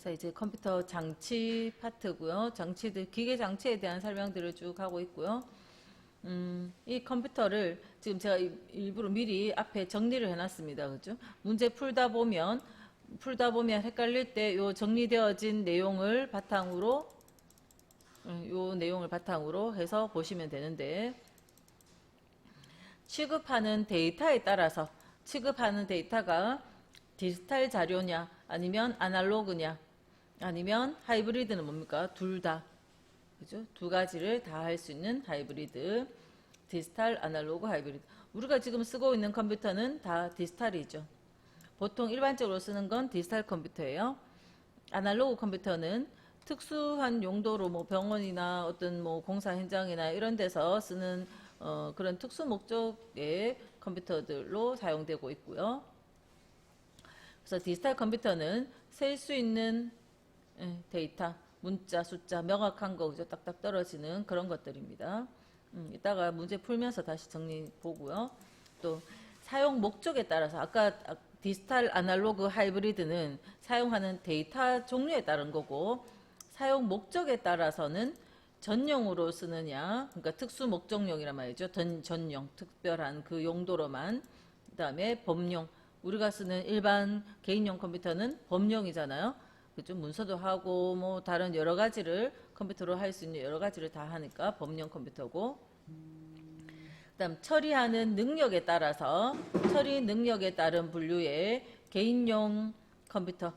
자, 이제 컴퓨터 장치 파트고요. 장치들, 기계 장치에 대한 설명들을 쭉 하고 있고요. 음, 이 컴퓨터를 지금 제가 이- 일부러 미리 앞에 정리를 해놨습니다. 그죠? 문제 풀다 보면, 풀다 보면 헷갈릴 때 요 정리되어진 내용을 바탕으로, 음, 요 내용을 바탕으로 해서 보시면 되는데, 취급하는 데이터에 따라서 취급하는 데이터가 디지털 자료냐 아니면 아날로그냐 아니면 하이브리드는 뭡니까? 둘 다. 그죠? 두 가지를 다 할 수 있는 하이브리드. 디지털, 아날로그, 하이브리드. 우리가 지금 쓰고 있는 컴퓨터는 다 디지털이죠. 보통 일반적으로 쓰는 건 디지털 컴퓨터예요. 아날로그 컴퓨터는 특수한 용도로 뭐 병원이나 어떤 뭐 공사 현장이나 이런 데서 쓰는 어, 그런 특수 목적의 컴퓨터들로 사용되고 있고요. 그래서 디지털 컴퓨터는 셀 수 있는 예, 데이터, 문자, 숫자, 명확한 거, 그죠? 딱딱 떨어지는 그런 것들입니다. 음, 이따가 문제 풀면서 다시 정리 보고요. 또 사용 목적에 따라서 아까 아, 디지털 아날로그 하이브리드는 사용하는 데이터 종류에 따른 거고 사용 목적에 따라서는 전용으로 쓰느냐, 그러니까 특수 목적용이란 말이죠. 전, 전용, 특별한 그 용도로만. 그다음에 범용. 우리가 쓰는 일반 개인용 컴퓨터는 범용이잖아요. 그죠? 문서도 하고 뭐 다른 여러 가지를 컴퓨터로 할 수 있는 여러 가지를 다 하니까 범용 컴퓨터고. 그다음 처리하는 능력에 따라서 처리 능력에 따른 분류의 개인용 컴퓨터.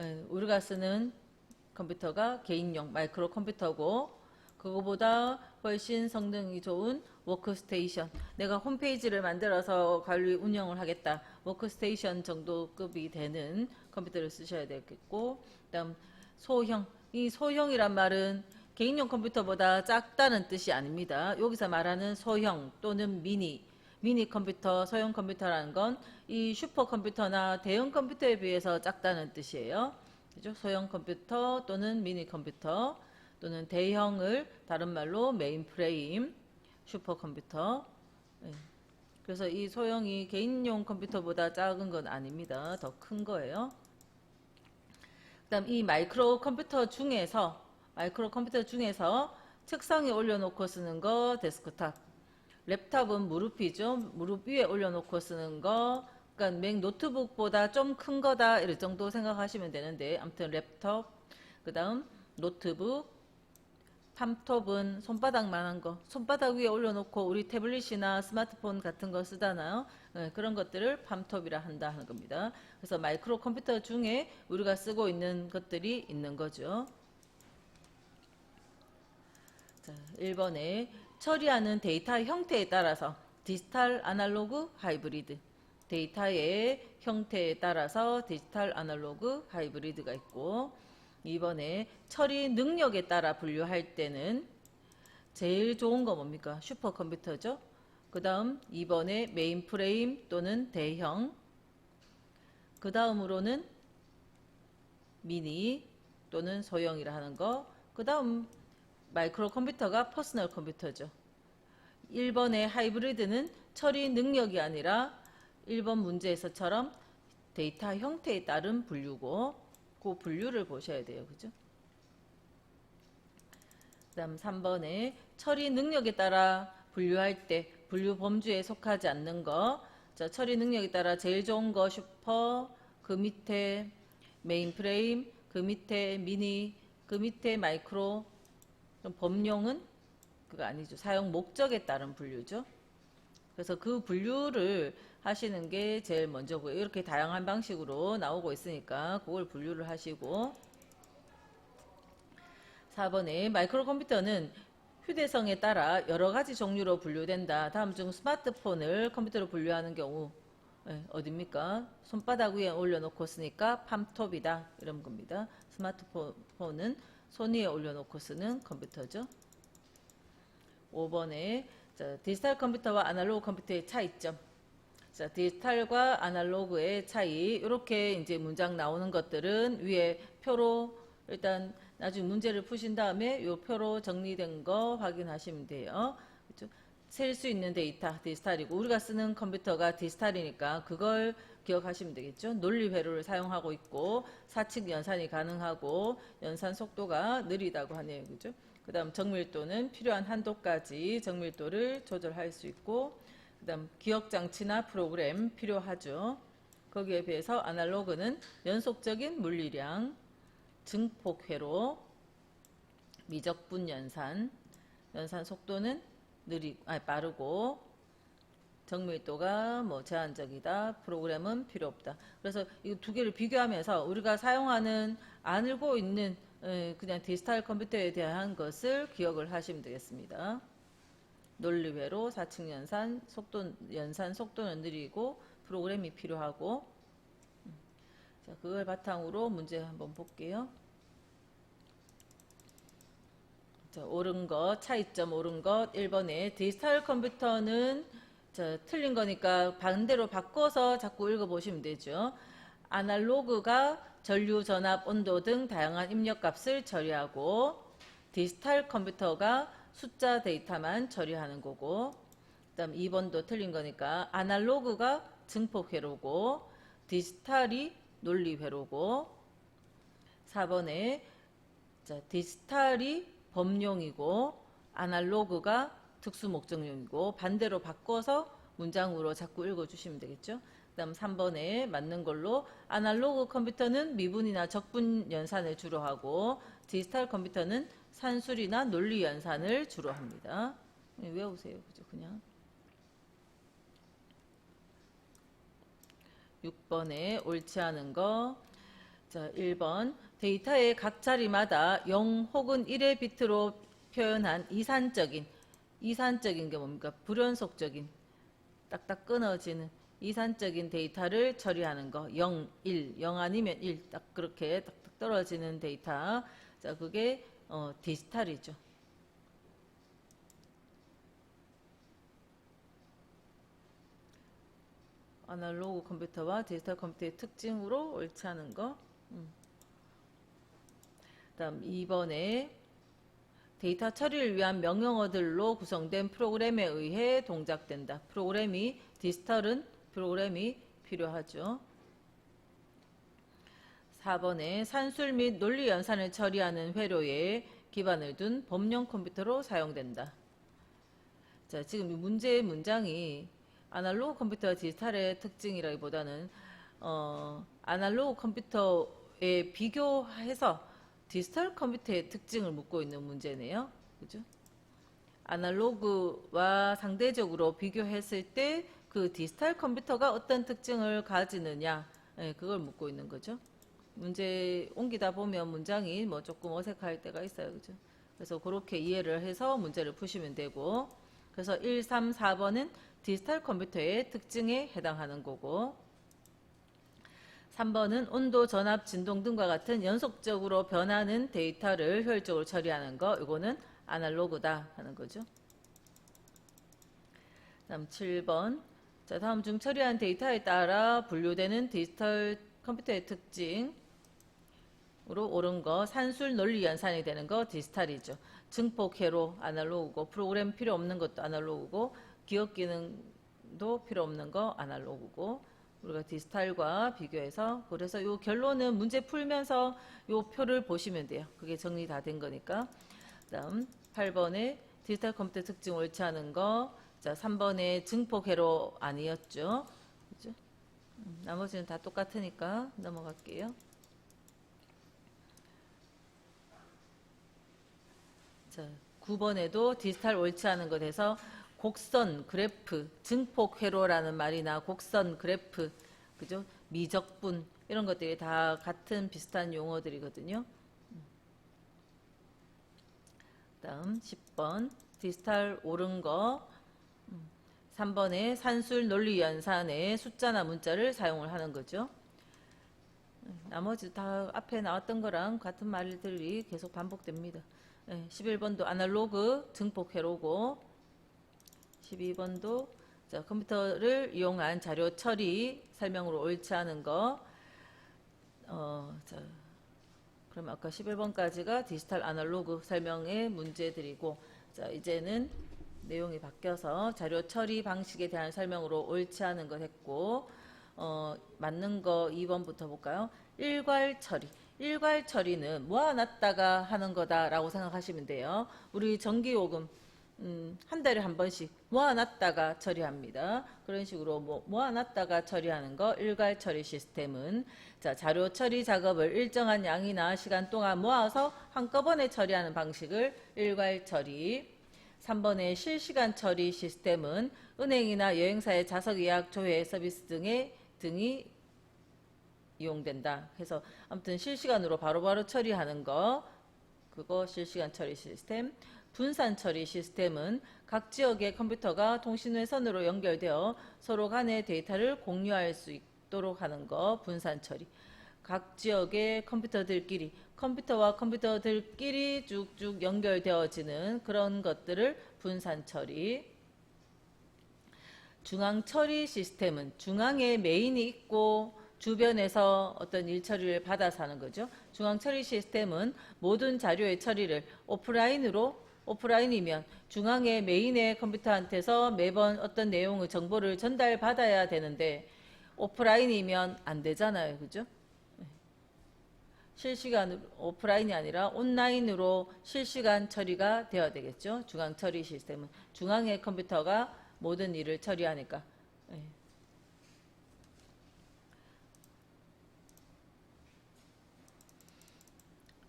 예, 우리가 쓰는 컴퓨터가 개인용 마이크로 컴퓨터고 그거보다 훨씬 성능이 좋은 워크스테이션. 내가 홈페이지를 만들어서 관리 운영을 하겠다. 워크스테이션 정도급이 되는 컴퓨터를 쓰셔야 되겠고, 그다음 소형. 이 소형이란 말은 개인용 컴퓨터보다 작다는 뜻이 아닙니다. 여기서 말하는 소형 또는 미니, 미니 컴퓨터, 소형 컴퓨터라는 건 이 슈퍼 컴퓨터나 대형 컴퓨터에 비해서 작다는 뜻이에요. 그죠? 소형 컴퓨터 또는 미니 컴퓨터 또는 대형을 다른 말로 메인 프레임, 슈퍼 컴퓨터. 예. 그래서 이 소형이 개인용 컴퓨터보다 작은 건 아닙니다. 더 큰 거예요. 그 다음 이 마이크로 컴퓨터 중에서 마이크로 컴퓨터 중에서 책상에 올려놓고 쓰는 거 데스크탑. 랩탑은 무릎이죠. 무릎 위에 올려놓고 쓰는 거. 그러니까 맥 노트북보다 좀 큰 거다 이럴 정도 생각하시면 되는데 아무튼 랩탑. 그 다음 노트북. 팜톱은 손바닥만한 거, 손바닥 위에 올려놓고 우리 태블릿이나 스마트폰 같은 거 쓰잖아요. 네, 그런 것들을 팜톱이라 한다 하는 겁니다. 그래서 마이크로 컴퓨터 중에 우리가 쓰고 있는 것들이 있는 거죠. 자, 1번에 처리하는 데이터 형태에 따라서 디지털 아날로그 하이브리드 데이터의 형태에 따라서 디지털 아날로그 하이브리드가 있고 2번에 처리 능력에 따라 분류할 때는 제일 좋은 거 뭡니까? 슈퍼컴퓨터죠. 그 다음 2번에 메인 프레임 또는 대형 그 다음으로는 미니 또는 소형이라 하는 거. 그 다음 마이크로 컴퓨터가 퍼스널 컴퓨터죠. 1번의 하이브리드는 처리 능력이 아니라 1번 문제에서처럼 데이터 형태에 따른 분류고 그 분류를 보셔야 돼요. 그죠? 그 다음 3번에 처리 능력에 따라 분류할 때 분류 범주에 속하지 않는 거. 자, 처리 능력에 따라 제일 좋은 거 슈퍼, 그 밑에 메인 프레임, 그 밑에 미니, 그 밑에 마이크로. 그럼 범용은 그거 아니죠. 사용 목적에 따른 분류죠. 그래서 그 분류를 하시는 게 제일 먼저고요. 이렇게 다양한 방식으로 나오고 있으니까 그걸 분류를 하시고 4번에 마이크로 컴퓨터는 휴대성에 따라 여러 가지 종류로 분류된다. 다음 중 스마트폰을 컴퓨터로 분류하는 경우 예, 어딥니까? 손바닥 위에 올려놓고 쓰니까 팜톱이다 이런 겁니다. 스마트폰은 손 위에 올려놓고 쓰는 컴퓨터죠. 5번에 자, 디지털 컴퓨터와 아날로그 컴퓨터의 차이점. 자, 디지털과 아날로그의 차이. 이렇게 이제 문장 나오는 것들은 위에 표로 일단 나중에 문제를 푸신 다음에 이 표로 정리된 거 확인하시면 돼요. 그렇죠? 셀 수 있는 데이터 디지털이고 우리가 쓰는 컴퓨터가 디지털이니까 그걸 기억하시면 되겠죠. 논리 회로를 사용하고 있고 사칙 연산이 가능하고 연산 속도가 느리다고 하네요. 그죠? 그다음 정밀도는 필요한 한도까지 정밀도를 조절할 수 있고 그다음 기억 장치나 프로그램 필요하죠. 거기에 비해서 아날로그는 연속적인 물리량, 증폭 회로, 미적분 연산, 연산 속도는 느리, 아니 빠르고 정밀도가 뭐 제한적이다. 프로그램은 필요 없다. 그래서 이 두 개를 비교하면서 우리가 사용하는 안 알고 있는 에, 그냥 디지털 컴퓨터에 대한 것을 기억을 하시면 되겠습니다. 논리회로 4층 연산 속도 연산 속도는 느리고 프로그램이 필요하고 음. 자 그걸 바탕으로 문제 한번 볼게요. 자, 옳은 것, 차이점 옳은 것 1번에 디지털 컴퓨터는 자, 틀린 거니까 반대로 바꿔서 자꾸 읽어보시면 되죠. 아날로그가 전류, 전압, 온도 등 다양한 입력값을 처리하고 디지털 컴퓨터가 숫자 데이터만 처리하는 거고 그다음 2번도 틀린 거니까 아날로그가 증폭 회로고 디지털이 논리 회로고 4번에 자, 디지털이 범용이고 아날로그가 특수 목적용이고 반대로 바꿔서 문장으로 자꾸 읽어주시면 되겠죠. 그 다음 3번에 맞는 걸로 아날로그 컴퓨터는 미분이나 적분 연산을 주로 하고 디지털 컴퓨터는 산술이나 논리 연산을 주로 합니다. 네, 외우세요. 그죠? 그냥. 6번에 옳지 않은 거. 자, 1번. 데이터의 각 자리마다 0 혹은 1의 비트로 표현한 이산적인 이산적인 게 뭡니까? 불연속적인 딱딱 끊어지는 이산적인 데이터를 처리하는 거 0, 1, 0 아니면 1 딱 그렇게 딱딱 떨어지는 데이터 자 그게 어, 디지털이죠. 아날로그 컴퓨터와 디지털 컴퓨터의 특징으로 옳지 않은 거. 음. 다음 2번에 데이터 처리를 위한 명령어들로 구성된 프로그램에 의해 동작된다. 프로그램이 디지털은 프로그램이 필요하죠. 4번에 산술 및 논리 연산을 처리하는 회로에 기반을 둔 범용 컴퓨터로 사용된다. 자, 지금 이 문제의 문장이 아날로그 컴퓨터와 디지털의 특징이라기보다는 어, 아날로그 컴퓨터에 비교해서 디지털 컴퓨터의 특징을 묻고 있는 문제네요. 그죠? 아날로그와 상대적으로 비교했을 때 그 디지털 컴퓨터가 어떤 특징을 가지느냐, 예, 그걸 묻고 있는 거죠. 문제 옮기다 보면 문장이 뭐 조금 어색할 때가 있어요. 그죠? 그래서 그렇게 이해를 해서 문제를 푸시면 되고, 그래서 1, 3, 4번은 디지털 컴퓨터의 특징에 해당하는 거고, 3번은 온도, 전압, 진동 등과 같은 연속적으로 변하는 데이터를 효율적으로 처리하는 거, 이거는 아날로그다 하는 거죠. 다음 7번. 자, 다음 중 처리한 데이터에 따라 분류되는 디지털 컴퓨터의 특징 으로 옳은 거, 산술 논리 연산이 되는 거 디지털이죠. 증폭 회로 아날로그고, 프로그램 필요 없는 것도 아날로그고, 기억 기능도 필요 없는 거 아날로그고, 우리가 디지털과 비교해서 그래서 요 결론은 문제 풀면서 요 표를 보시면 돼요. 그게 정리 다 된 거니까. 그다음 8번에 디지털 컴퓨터 특징 옳지 않은 거. 자, 3번에 증폭 회로 아니었죠. 그죠? 음, 나머지는 다 똑같으니까 넘어갈게요. 자, 9번에도 디지털 옳지 않은 거 돼서 곡선 그래프, 증폭 회로라는 말이나 곡선 그래프, 그죠? 미적분 이런 것들이 다 같은 비슷한 용어들이거든요. 다음 10번 디지털 옳은 거 3번에 산술 논리 연산에 숫자나 문자를 사용을 하는 거죠. 나머지 다 앞에 나왔던 거랑 같은 말들이 계속 반복됩니다. 11번도 아날로그 증폭 회로고 12번도 자, 컴퓨터를 이용한 자료 처리 설명으로 옳지 않은 거. 어, 자, 그럼 아까 11번까지가 디지털 아날로그 설명의 문제들이고, 자, 이제는 내용이 바뀌어서 자료 처리 방식에 대한 설명으로 옳지 않은 것 했고, 어, 맞는 거 2번부터 볼까요? 일괄 처리. 일괄 처리는 모아놨다가 하는 거다라고 생각하시면 돼요. 우리 전기요금 음, 한 달에 한 번씩 모아놨다가 처리합니다. 그런 식으로 뭐, 모아놨다가 처리하는 거 일괄 처리 시스템은 자, 자료 처리 작업을 일정한 양이나 시간 동안 모아서 한꺼번에 처리하는 방식을 일괄 처리. 3번의 실시간 처리 시스템은 은행이나 여행사의 좌석 예약 조회 서비스 등의 등이 이용된다. 해서 아무튼 실시간으로 바로 바로 처리하는 거 그거 실시간 처리 시스템. 분산 처리 시스템은 각 지역의 컴퓨터가 통신회선으로 연결되어 서로 간의 데이터를 공유할 수 있도록 하는 거 분산 처리. 각 지역의 컴퓨터들끼리 컴퓨터와 컴퓨터들끼리 쭉쭉 연결되어지는 그런 것들을 분산 처리. 중앙 처리 시스템은 중앙에 메인이 있고 주변에서 어떤 일 처리를 받아서 하는 거죠. 중앙 처리 시스템은 모든 자료의 처리를 오프라인으로 오프라인이면 중앙의 메인의 컴퓨터한테서 매번 어떤 내용의 정보를 전달받아야 되는데 오프라인이면 안 되잖아요. 그죠? 네. 실시간 오프라인이 아니라 온라인으로 실시간 처리가 되어야 되겠죠. 중앙 처리 시스템은 중앙의 컴퓨터가 모든 일을 처리하니까.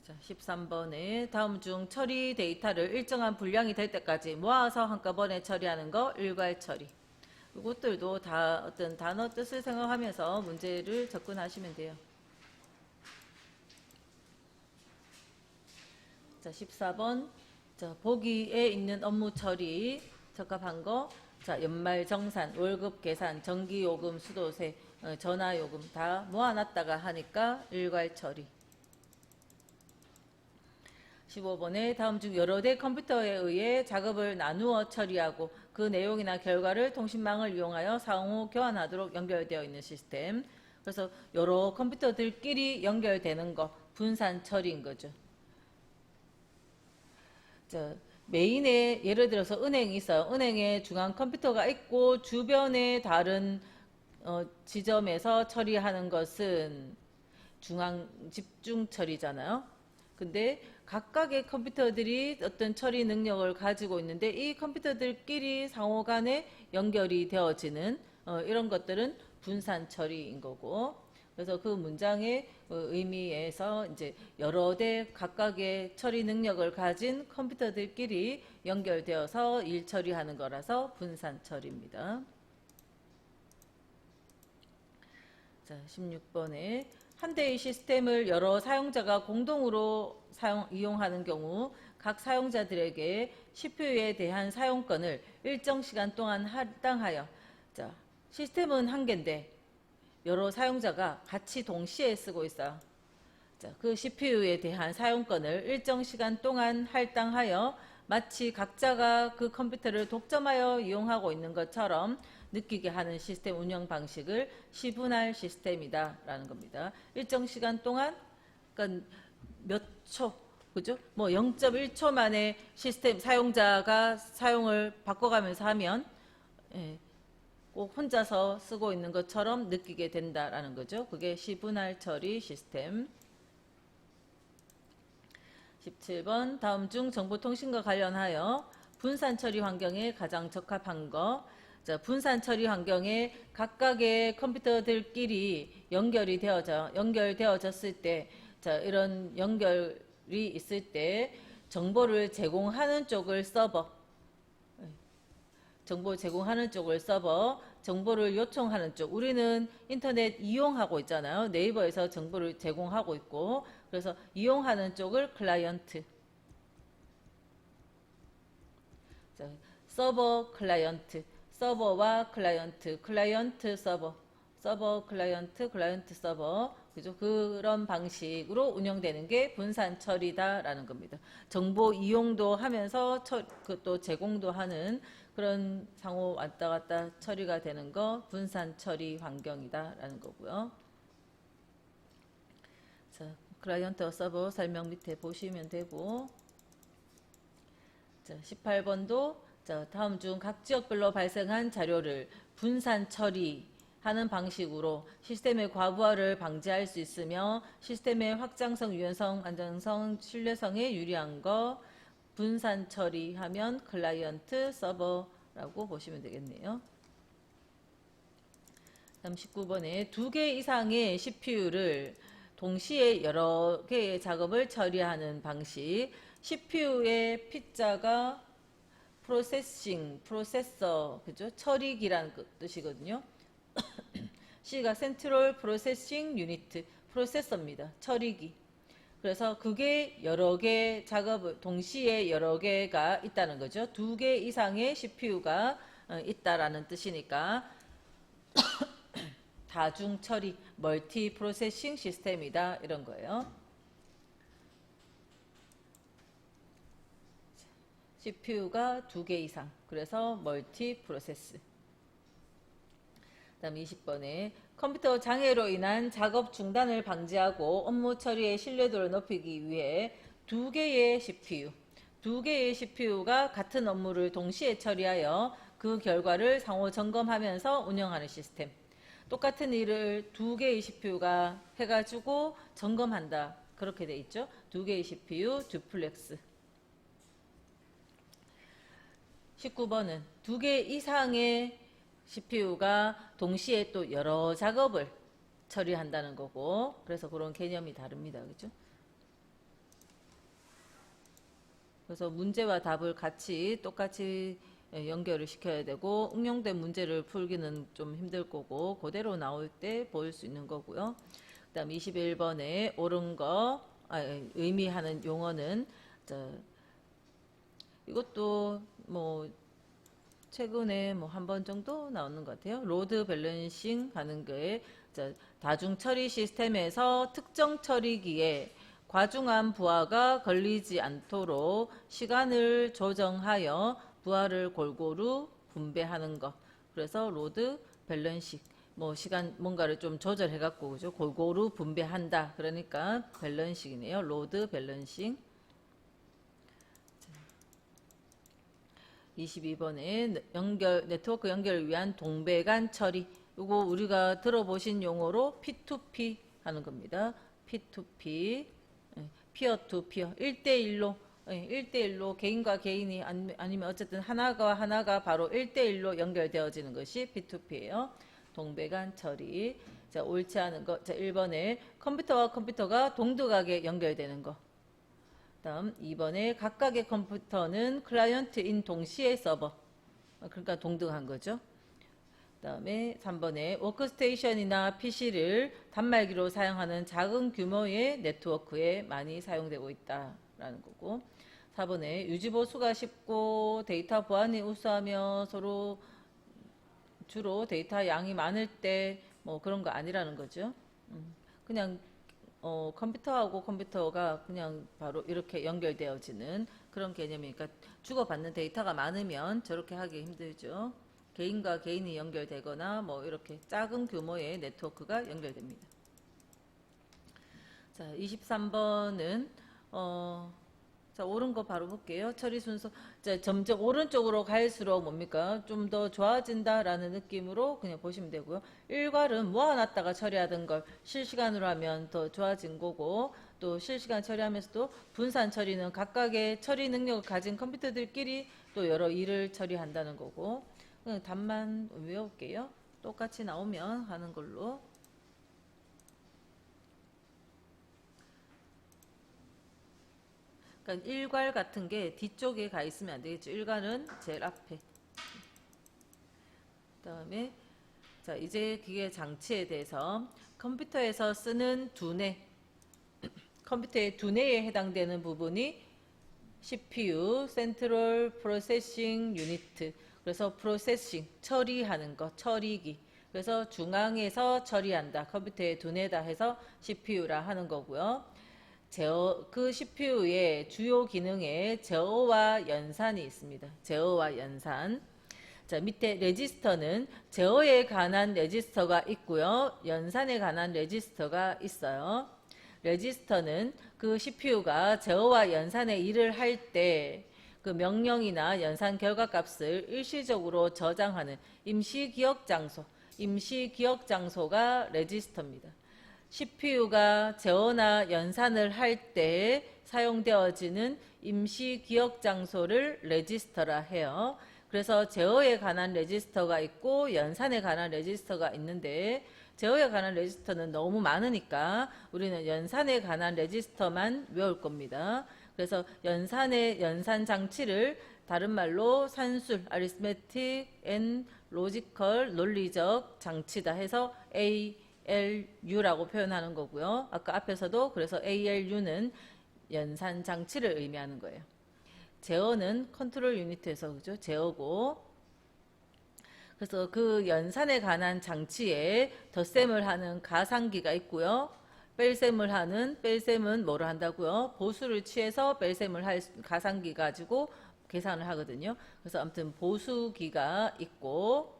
자, 13번에 다음 중 처리 데이터를 일정한 분량이 될 때까지 모아서 한꺼번에 처리하는 거 일괄 처리. 이것들도 다 어떤 단어 뜻을 생각하면서 문제를 접근하시면 돼요. 자, 14번. 자, 보기에 있는 업무 처리 적합한 거. 자, 연말 정산, 월급 계산, 전기 요금, 수도세, 어, 전화 요금 다 모아놨다가 하니까 일괄 처리. 15번에 다음 중 여러 대 컴퓨터에 의해 작업을 나누어 처리하고 그 내용이나 결과를 통신망을 이용하여 상호 교환하도록 연결되어 있는 시스템. 그래서 여러 컴퓨터들끼리 연결되는 거 분산 처리인 거죠. 자, 메인에 예를 들어서 은행이 있어요. 은행에 중앙 컴퓨터가 있고 주변에 다른 어, 지점에서 처리하는 것은 중앙 집중 처리잖아요. 근데 각각의 컴퓨터들이 어떤 처리 능력을 가지고 있는데 이 컴퓨터들끼리 상호 간에 연결이 되어지는 어, 이런 것들은 분산 처리인 거고 그래서 그 문장의 어, 의미에서 이제 여러 대 각각의 처리 능력을 가진 컴퓨터들끼리 연결되어서 일 처리하는 거라서 분산 처리입니다. 자, 16번에 한 대의 시스템을 여러 사용자가 공동으로 사용, 이용하는 경우 각 사용자들에게 CPU에 대한 사용권을 일정 시간 동안 할당하여 자, 시스템은 한 개인데 여러 사용자가 같이 동시에 쓰고 있어요. 자, 그 CPU에 대한 사용권을 일정 시간 동안 할당하여 마치 각자가 그 컴퓨터를 독점하여 이용하고 있는 것처럼 느끼게 하는 시스템 운영 방식을 시분할 시스템이다라는 겁니다. 일정 시간 동안 그러니까 몇 초, 그죠? 뭐 0.1초 만에 시스템 사용자가 사용을 바꿔가면서 하면 예, 꼭 혼자서 쓰고 있는 것처럼 느끼게 된다라는 거죠. 그게 시분할 처리 시스템. 17번 다음 중 정보통신과 관련하여 분산 처리 환경에 가장 적합한 거. 자, 분산 처리 환경에 각각의 컴퓨터들끼리 연결이 되어져 연결되어졌을 때 자, 이런 연결이 있을 때 정보를 제공하는 쪽을 서버 정보 제공하는 쪽을 서버, 정보를 요청하는 쪽. 우리는 인터넷 이용하고 있잖아요. 네이버에서 정보를 제공하고 있고, 그래서 이용하는 쪽을 클라이언트. 자, 서버 클라이언트. 서버와 클라이언트, 클라이언트 서버. 서버 클라이언트, 클라이언트 서버. 그죠? 그런 방식으로 운영되는 게 분산 처리다라는 겁니다. 정보 이용도 하면서 처, 그 또 제공도 하는 그런 상호 왔다 갔다 처리가 되는 거 분산 처리 환경이다라는 거고요. 자, 클라이언트 서버 설명 밑에 보시면 되고 자, 18번도 자, 다음 중 각 지역별로 발생한 자료를 분산 처리하는 하는 방식으로 시스템의 과부하를 방지할 수 있으며 시스템의 확장성, 유연성, 안정성, 신뢰성에 유리한 거 분산 처리하면 클라이언트 서버라고 보시면 되겠네요. 다음 19번에 두 개 이상의 CPU를 동시에 여러 개의 작업을 처리하는 방식. CPU의 P자가 프로세싱, 프로세서, 그죠? 처리기라는 그 뜻이거든요. C가 센트럴 프로세싱 유니트, 프로세서입니다. 처리기. 그래서 그게 여러 개 작업을 동시에 여러 개가 있다는 거죠. 두 개 이상의 CPU가 어, 있다라는 뜻이니까 다중 처리, 멀티 프로세싱 시스템이다 이런 거예요. CPU가 두 개 이상. 그래서 멀티 프로세스. 다음 20번에 컴퓨터 장애로 인한 작업 중단을 방지하고 업무 처리의 신뢰도를 높이기 위해 두 개의 CPU, 두 개의 CPU가 같은 업무를 동시에 처리하여 그 결과를 상호 점검하면서 운영하는 시스템. 똑같은 일을 두 개의 CPU가 해가지고 점검한다. 그렇게 돼 있죠. 두 개의 CPU, 듀플렉스. 19번은 두 개 이상의 CPU가 동시에 또 여러 작업을 처리한다는 거고 그래서 그런 개념이 다릅니다. 그죠? 그래서 문제와 답을 같이 똑같이 연결을 시켜야 되고 응용된 문제를 풀기는 좀 힘들 거고 그대로 나올 때 보일 수 있는 거고요. 그 다음 21번에 옳은 거 아, 의미하는 용어는 저, 이것도 뭐 최근에 뭐 한 번 정도 나오는 것 같아요. 로드 밸런싱 하는 자, 다중 처리 시스템에서 특정 처리기에 과중한 부하가 걸리지 않도록 시간을 조정하여 부하를 골고루 분배하는 것. 그래서 로드 밸런싱 뭐 시간 뭔가를 좀 조절해 갖고 그죠? 골고루 분배한다. 그러니까 밸런싱이네요. 로드 밸런싱. 22번에 연결 네트워크 연결을 위한 동배 간 처리. 이거 우리가 들어보신 용어로 P2P 하는 겁니다. P2P. 피어 투 피어. 1대1로 1대1로 개인과 개인이 아니- 아니면 어쨌든 하나가 하나가 바로 1대1로 연결되어지는 것이 P2P예요. 동배 간 처리. 자, 옳지 않은 거. 자, 1번에 컴퓨터와 컴퓨터가 동등하게 연결되는 거. 다음 2번에 각각의 컴퓨터는 클라이언트인 동시에 서버. 그러니까 동등한 거죠. 다음에 3번에 워크스테이션이나 PC를 단말기로 사용하는 작은 규모의 네트워크에 많이 사용되고 있다라는 거고 4번에 유지보수가 쉽고 데이터 보안이 우수하며 서로 주로 데이터 양이 많을 때 뭐 그런 거 아니라는 거죠. 음, 그냥 어, 컴퓨터하고 컴퓨터가 그냥 바로 이렇게 연결되어지는 그런 개념이니까 주고받는 데이터가 많으면 저렇게 하기 힘들죠. 개인과 개인이 연결되거나 뭐 이렇게 작은 규모의 네트워크가 연결됩니다. 자, 23번은 어, 자, 옳은 거 바로 볼게요. 처리 순서. 자, 점점 오른쪽으로 갈수록 뭡니까? 좀 더 좋아진다라는 느낌으로 그냥 보시면 되고요. 일괄은 모아놨다가 처리하던 걸 실시간으로 하면 더 좋아진 거고, 또 실시간 처리하면서도 분산 처리는 각각의 처리 능력을 가진 컴퓨터들끼리 또 여러 일을 처리한다는 거고, 그냥 답만 외울게요. 똑같이 나오면 하는 걸로. 그러니까 일괄 같은 게 뒤쪽에 가 있으면 안 되겠죠. 일괄은 제일 앞에. 그다음에 자 이제 기계 장치에 대해서 컴퓨터에서 쓰는 두뇌 컴퓨터의 두뇌에 해당되는 부분이 CPU, Central Processing Unit. 그래서 프로세싱, 처리하는 것, 처리기. 그래서 중앙에서 처리한다. 컴퓨터의 두뇌다 해서 CPU라 하는 거고요. 제어, 그 CPU의 주요 기능에 제어와 연산이 있습니다. 제어와 연산. 자, 밑에 레지스터는 제어에 관한 레지스터가 있고요. 연산에 관한 레지스터가 있어요. 레지스터는 그 CPU가 제어와 연산의 일을 할 때 그 명령이나 연산 결과 값을 일시적으로 저장하는 임시 기억 장소. 임시 기억 장소가 레지스터입니다. CPU가 제어나 연산을 할 때 사용되어지는 임시 기억 장소를 레지스터라 해요. 그래서 제어에 관한 레지스터가 있고 연산에 관한 레지스터가 있는데 제어에 관한 레지스터는 너무 많으니까 우리는 연산에 관한 레지스터만 외울 겁니다. 그래서 연산의 연산 장치를 다른 말로 산술, arithmetic and logical, 논리적 장치다 해서 ALU라고 표현하는 거고요. 아까 앞에서도 그래서 ALU는 연산 장치를 의미하는 거예요. 제어는 컨트롤 유니트에서 그죠? 제어고 그래서 그 연산에 관한 장치에 덧셈을 하는 가상기가 있고요. 뺄셈을 하는 뺄셈은 뭐를 한다고요? 보수를 취해서 뺄셈을 할 수- 가상기 가지고 계산을 하거든요. 그래서 아무튼 보수기가 있고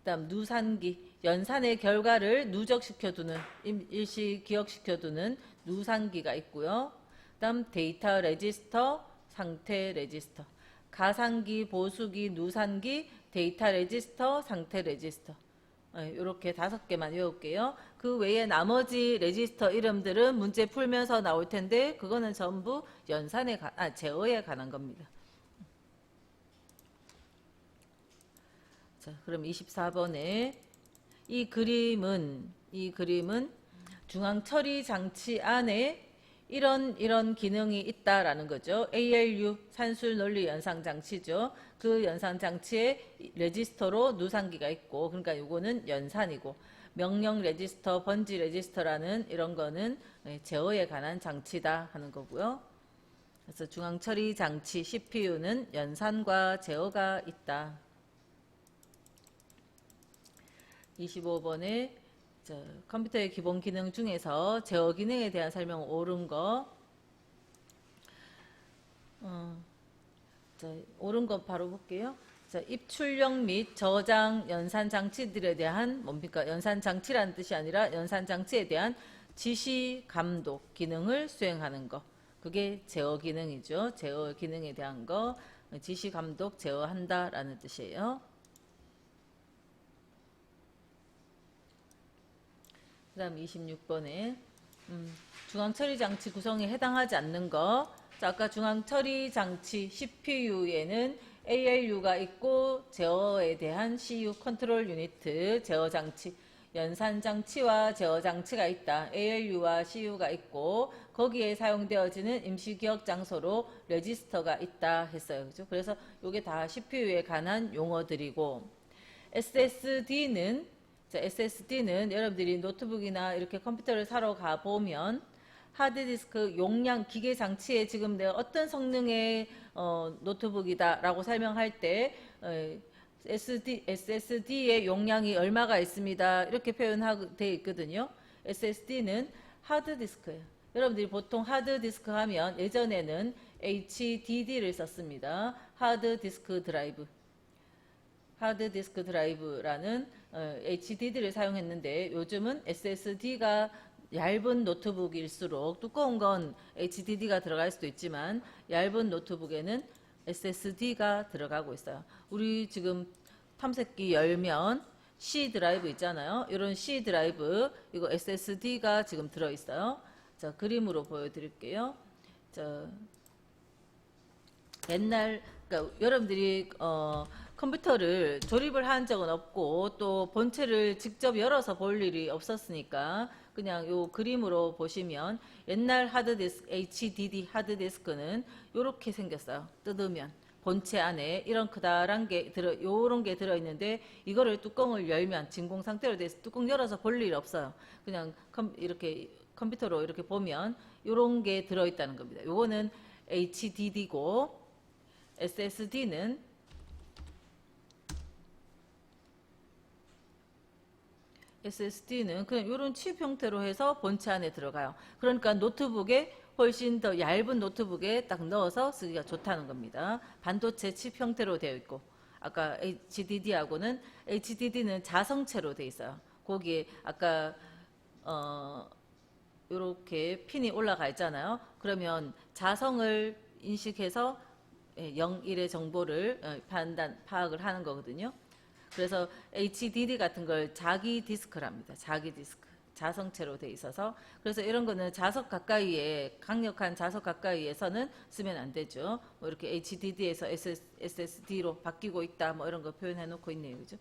그다음 누산기 연산의 결과를 누적시켜 두는 임- 일시 기억시켜 두는 누산기가 있고요. 그다음 데이터 레지스터, 상태 레지스터. 가상기, 보수기, 누산기, 데이터 레지스터, 상태 레지스터. 이렇게 다섯 개만 외울게요. 그 외에 나머지 레지스터 이름들은 문제 풀면서 나올 텐데 그거는 전부 연산에 가, 아, 제어에 관한 겁니다. 자, 그럼 24번에 이 그림은 이 그림은 중앙 처리 장치 안에 이런 이런 기능이 있다라는 거죠. ALU 산술 논리 연상 장치죠. 그 연상 장치에 레지스터로 누상기가 있고 그러니까 요거는 연산이고 명령 레지스터, 번지 레지스터라는 이런 거는 예, 제어에 관한 장치다 하는 거고요. 그래서 중앙 처리 장치 CPU는 연산과 제어가 있다. 25번에 컴퓨터의 기본 기능 중에서 제어 기능에 대한 설명 옳은 거. 어, 자, 옳은 거 바로 볼게요. 자, 입출력 및 저장 연산 장치들에 대한 뭡니까? 연산 장치라는 뜻이 아니라 연산 장치에 대한 지시 감독 기능을 수행하는 거. 그게 제어 기능이죠. 제어 기능에 대한 거 지시 감독 제어한다라는 뜻이에요. 다음 26번에 음, 중앙 처리 장치 구성에 해당하지 않는 거. 자, 아까 중앙 처리 장치 CPU에는 ALU가 있고 제어에 대한 CU 컨트롤 유니트 제어 장치 연산 장치와 제어 장치가 있다. ALU와 CU가 있고 거기에 사용되어지는 임시 기억 장소로 레지스터가 있다 했어요. 그죠? 그래서 이게 다 CPU에 관한 용어들이고 SSD는 자, SSD는 여러분들이 노트북이나 이렇게 컴퓨터를 사러 가 보면 하드디스크 용량 기계 장치에 지금 내가 어떤 성능의 어, 노트북이다라고 설명할 때 어, SD, SSD의 용량이 얼마가 있습니다. 이렇게 돼 있거든요. SSD는 하드디스크예요. 여러분들이 보통 하드디스크 하면 예전에는 HDD를 썼습니다. 하드디스크 드라이브. 하드디스크 드라이브라는 어, HDD를 사용했는데 요즘은 SSD가 얇은 노트북일수록 두꺼운 건 HDD가 들어갈 수도 있지만 얇은 노트북에는 SSD가 들어가고 있어요. 우리 지금 탐색기 열면 C 드라이브 있잖아요. 이런 C 드라이브 이거 SSD가 지금 들어 있어요. 자, 그림으로 보여 드릴게요. 자, 옛날 그러니까 여러분들이 어, 컴퓨터를 조립을 한 적은 없고 또 본체를 직접 열어서 볼 일이 없었으니까 그냥 요 그림으로 보시면 옛날 하드디스크 HDD 하드디스크는 이렇게 생겼어요. 뜯으면 본체 안에 이런 크다란 게 들어 요런 게 들어 있는데 이거를 뚜껑을 열면 진공 상태로 돼서 뚜껑 열어서 볼 일 없어요. 그냥 컴, 이렇게 컴퓨터로 이렇게 보면 요런 게 들어 있다는 겁니다. 요거는 HDD고 SSD는 SSD는 그냥 이런 칩 형태로 해서 본체 안에 들어가요. 그러니까 노트북에 훨씬 더 얇은 노트북에 딱 넣어서 쓰기가 좋다는 겁니다. 반도체 칩 형태로 되어 있고 아까 HDD하고는 HDD는 자성체로 되어 있어요. 거기에 아까 어 이렇게 핀이 올라가 있잖아요. 그러면 자성을 인식해서 0, 1의 정보를 어, 판단, 파악을 하는 거거든요. 그래서 HDD 같은 걸 자기 디스크랍니다. 자기 디스크. 자성체로 돼 있어서 그래서 이런 거는 자석 가까이에 강력한 자석 가까이에서는 쓰면 안 되죠. 뭐 이렇게 HDD에서 SSD로 바뀌고 있다 뭐 이런 거 표현해 놓고 있네요. 그죠?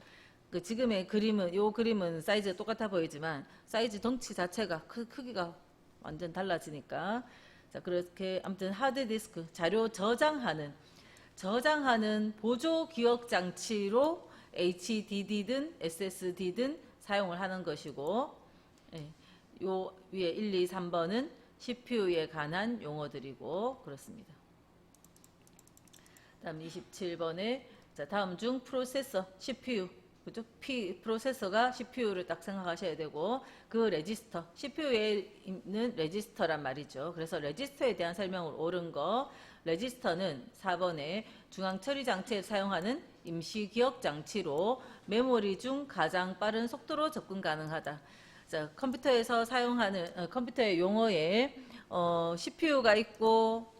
그 지금의 그림은 요 그림은 사이즈가 똑같아 보이지만 사이즈 덩치 자체가 크, 크기가 완전 달라지니까 자 그렇게 아무튼 하드 디스크 자료 저장하는 저장하는 보조 기억 장치로 HDD든 SSD든 사용을 하는 것이고 예, 요 위에 1, 2, 3번은 CPU에 관한 용어들이고 그렇습니다. 다음 27번에 자, 다음 중 프로세서 CPU 그죠? P 프로세서가 CPU를 딱 생각하셔야 되고 그 레지스터 CPU에 있는 레지스터란 말이죠. 그래서 레지스터에 대한 설명을 옳은 거 레지스터는 4번에 중앙 처리 장치에 사용하는 임시 기억 장치로 메모리 중 가장 빠른 속도로 접근 가능하다. 자, 컴퓨터에서 사용하는 어, 컴퓨터의 용어에 어, CPU가 있고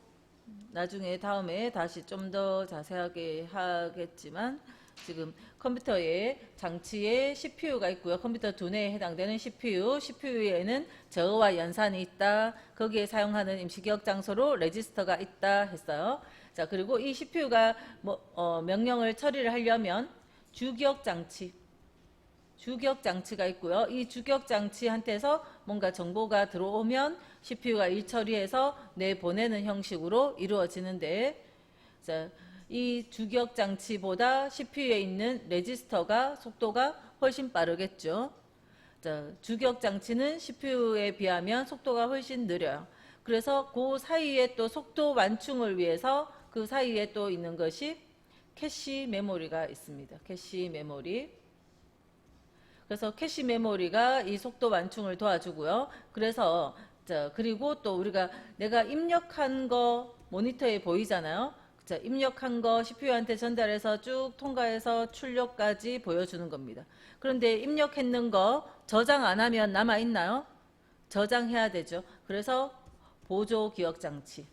나중에 다음에 다시 좀 더 자세하게 하겠지만 지금 컴퓨터의 장치에 CPU가 있고요. 컴퓨터 두뇌에 해당되는 CPU, CPU에는 저어와 연산이 있다. 거기에 사용하는 임시기억 장소로 레지스터가 있다 했어요. 자 그리고 이 CPU가 뭐, 어, 명령을 처리를 하려면 주기억 장치, 주기억 장치가 있고요. 이 주기억 장치한테서 뭔가 정보가 들어오면 CPU가 일 처리해서 내보내는 형식으로 이루어지는데 자, 이 주기억 장치보다 CPU에 있는 레지스터가 속도가 훨씬 빠르겠죠. 자, 주기억 장치는 CPU에 비하면 속도가 훨씬 느려요. 그래서 그 사이에 또 속도 완충을 위해서 그 사이에 또 있는 것이 캐시 메모리가 있습니다. 캐시 메모리. 그래서 캐시 메모리가 이 속도 완충을 도와주고요. 그래서 자, 그리고 또 우리가 내가 입력한 거 모니터에 보이잖아요. 자, 입력한 거 CPU한테 전달해서 쭉 통과해서 출력까지 보여주는 겁니다. 그런데 입력했는 거 저장 안 하면 남아 있나요? 저장해야 되죠. 그래서 보조 기억 장치.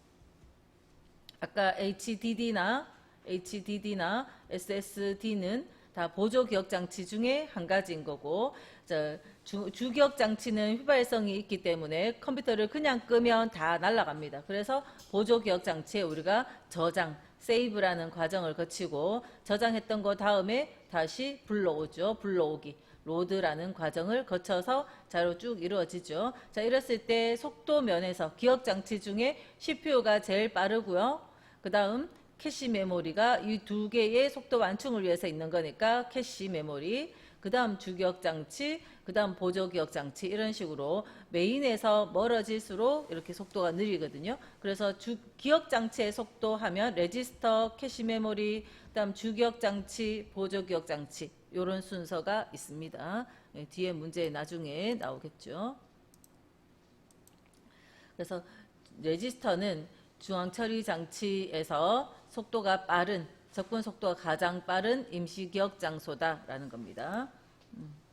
아까 HDD나 HDD나 SSD는 다 보조 기억 장치 중에 한 가지인 거고 자, 주, 주기억 장치는 휘발성이 있기 때문에 컴퓨터를 그냥 끄면 다 날아갑니다. 그래서 보조 기억 장치에 우리가 저장, 세이브라는 과정을 거치고 저장했던 거 다음에 다시 불러오죠. 불러오기. 로드라는 과정을 거쳐서 자로 쭉 이루어지죠. 자, 이랬을 때 속도 면에서 기억 장치 중에 CPU가 제일 빠르고요. 그 다음 캐시 메모리가 이 두 개의 속도 완충을 위해서 있는 거니까 캐시 메모리. 그 다음 주기억 장치, 그 다음 보조 기억 장치 이런 식으로 메인에서 멀어질수록 이렇게 속도가 느리거든요. 그래서 주 기억 장치의 속도 하면 레지스터, 캐시 메모리, 그 다음 주기억 장치, 보조 기억 장치 이런 순서가 있습니다. 예, 뒤에 문제 나중에 나오겠죠. 그래서 레지스터는 중앙 처리 장치에서 속도가 빠른 접근 속도가 가장 빠른 임시 기억 장소다라는 겁니다. 음.